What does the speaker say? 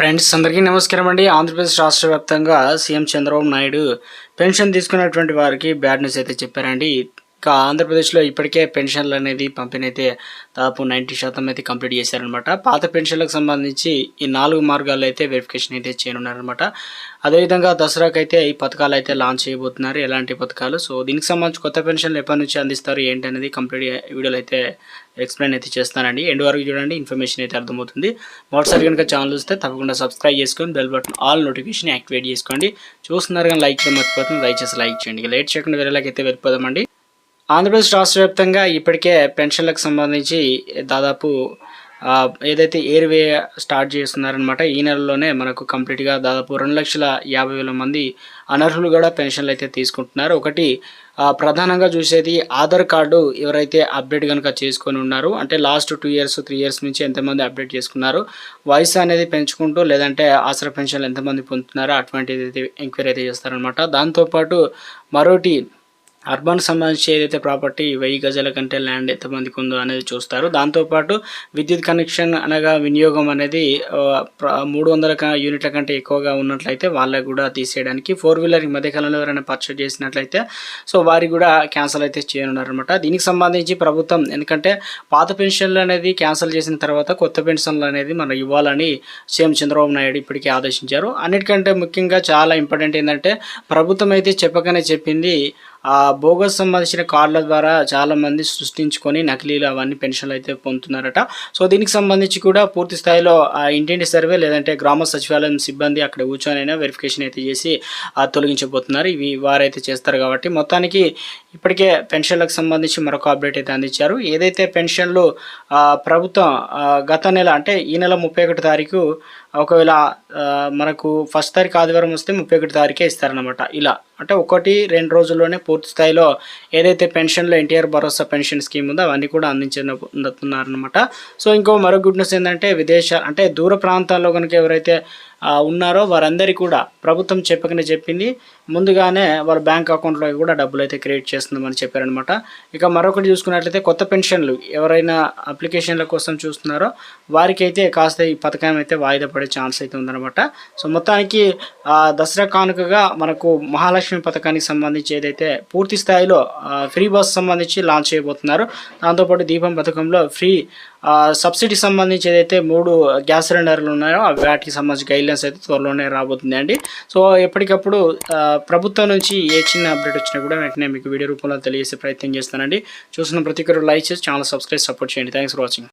Friends అందరికీ నమస్కారం అండి. ఆంధ్రప్రదేశ్ రాష్ట్ర వ్యాప్తంగా సీఎం చంద్రబాబు నాయుడు పెన్షన్ తీసుకున్నటువంటి వారికి బ్యాడ్ న్యూస్ అయితే చెప్పారండి. ఇక ఆంధ్రప్రదేశ్లో ఇప్పటికే పెన్షన్లు అనేది పంపిణీ అయితే దాదాపు నైంటీ శాతం అయితే కంప్లీట్ చేశారనమాట పాత పెన్షన్లకు సంబంధించి ఈ నాలుగు మార్గాల్లో అయితే వెరిఫికేషన్ అయితే చేయనున్నారనమాట అదేవిధంగా దసరాకు అయితే ఈ పథకాలు అయితే లాంచ్ చేయబోతున్నారు. ఎలాంటి పథకాలు? సో దీనికి సంబంధించి కొత్త పెన్షన్లు ఎప్పటి నుంచి అందిస్తారు? ఏంటి అనేది కంప్లీట్ వీడియోలో అయితే ఎక్స్ప్లెయిన్ అయితే చేస్తానండి. ఎండ్ వరకు చూడండి ఇన్ఫర్మేషన్ అయితే అర్థమవుతుంది. మొదటిసారి కనుక ఛానల్ వస్తే తప్పకుండా సబ్స్క్రైబ్ చేసుకొని bell button all notification activate చేసుకోండి. చూస్తున్నారు కానీ లైక్ చేయడం మర్చిపోతుంది దయచేసి లైక్ చేయండి. లైట్ లేట్ చేయకుండా వేరేలాగైతే అయితే వెళ్ళిపోదామండి. ఆంధ్రప్రదేశ్ రాష్ట్ర వ్యాప్తంగా ఇప్పటికే పెన్షన్లకు సంబంధించి దాదాపు ఏదైతే ఏదైతే ఎయిర్వే స్టార్ట్ చేస్తున్నారనమాట ఈ నెలలోనే మనకు కంప్లీట్గా దాదాపు రెండు లక్షల యాభై వేల మంది అనర్హులు కూడా పెన్షన్లు అయితే తీసుకుంటున్నారు. ఒకటి ప్రధానంగా చూసేది ఆధార్ కార్డు ఎవరైతే అప్డేట్ కనుక చేసుకొని ఉన్నారు అంటే last two years three years నుంచి ఎంతమంది అప్డేట్ చేసుకున్నారు వయసు అనేది పెంచుకుంటూ లేదంటే ఆసరా పెన్షన్లు ఎంతమంది పొందుతున్నారో అటువంటిది అయితే ఎంక్వైరీ అయితే చేస్తారనమాట దాంతోపాటు మరోటి అర్బన్ సంబంధించి ఏదైతే ప్రాపర్టీ వెయ్యి గజాల కంటే ల్యాండ్ ఎంతమందికి ఉందో అనేది చూస్తారు. దాంతోపాటు విద్యుత్ కనెక్షన్ అనగా వినియోగం అనేది మూడు వందల యూనిట్ల కంటే ఎక్కువగా ఉన్నట్లయితే వాళ్ళకి కూడా తీసేయడానికి ఫోర్ వీలర్ ఈ మధ్యకాలంలో ఎవరైనా పర్చేజ్ చేసినట్లయితే సో వారికి కూడా క్యాన్సిల్ అయితే చేయనున్నారనమాట దీనికి సంబంధించి ప్రభుత్వం ఎందుకంటే పాత పెన్షన్లు అనేది క్యాన్సిల్ చేసిన తర్వాత కొత్త పెన్షన్లు అనేది మనం ఇవ్వాలని సీఎం చంద్రబాబు నాయుడు ఇప్పటికే ఆదేశించారు. అన్నిటికంటే ముఖ్యంగా చాలా ఇంపార్టెంట్ ఏంటంటే ప్రభుత్వం అయితే చెప్పకనే చెప్పింది ఆ బోగస్ సంబంధించిన కార్డుల ద్వారా చాలామంది సృష్టించుకొని నకిలీలు అవన్నీ పెన్షన్లు అయితే పొందుతున్నారట. సో దీనికి సంబంధించి కూడా పూర్తి స్థాయిలో ఆ ఇంటింటి సర్వే లేదంటే గ్రామ సచివాలయం సిబ్బంది అక్కడ కూర్చొనైనా వెరిఫికేషన్ అయితే చేసి తొలగించబోతున్నారు. ఇవి వారైతే చేస్తారు కాబట్టి మొత్తానికి ఇప్పటికే పెన్షన్లకు సంబంధించి మరొక అప్డేట్ అయితే అందించారు. ఏదైతే పెన్షన్లు ప్రభుత్వం గత నెల అంటే ఈ నెల ముప్పై ఒకటి తారీఖు ఒకవేళ మనకు ఫస్ట్ తారీఖు ఆదివారం వస్తే ముప్పై ఒకటి తారీఖే ఇస్తారనమాట ఇలా. అంటే ఒకటి రెండు రోజుల్లోనే పూర్తి స్థాయిలో ఏదైతే పెన్షన్లో ఎన్టీఆర్ భరోసా పెన్షన్ స్కీమ్ ఉందో అవన్నీ కూడా అందించనున్నారనమాట సో ఇంకో మరో గుడ్ న్యూస్ ఏంటంటే విదేశ అంటే దూర ప్రాంతాల్లో కనుక ఎవరైతే ఉన్నారో వారందరికీ కూడా ప్రభుత్వం చెప్పకనే చెప్పింది. ముందుగానే వాళ్ళ బ్యాంక్ అకౌంట్లోకి కూడా డబ్బులు అయితే క్రియేట్ చేస్తుందని చెప్పారనమాట ఇక మరొకటి చూసుకున్నట్లయితే కొత్త పెన్షన్లు ఎవరైనా అప్లికేషన్ల కోసం చూస్తున్నారో వారికి అయితే కాస్త ఈ పథకం అయితే వాయిదా పడే ఛాన్స్ అయితే ఉందన్నమాట. సో మొత్తానికి దసరా కానుకగా మనకు మహాలక్ష్మి పథకానికి సంబంధించి ఏదైతే పూర్తి స్థాయిలో ఫ్రీ బస్ సంబంధించి లాంచ్ చేయబోతున్నారు. దాంతోపాటు దీపం పథకంలో ఫ్రీ సబ్సిడీ సంబంధించి ఏదైతే మూడు గ్యాస్ సిలిండర్లు ఉన్నాయో వాటికి సంబంధించి గైడ్లైన్స్ అయితే త్వరలోనే రాబోతుంది అండి. సో ఎప్పటికప్పుడు ప్రభుత్వం నుంచి ఏ చిన్న అప్డేట్ వచ్చినా కూడా వెంటనే మీకు వీడియో రూపంలో తెలియజేసే ప్రయత్నం చేస్తానండి. చూసిన ప్రతి ఒక్కరు లైక్ చేసి ఛానల్ సబ్స్క్రైబ్ సపోర్ట్ చేయండి. Thanks for watching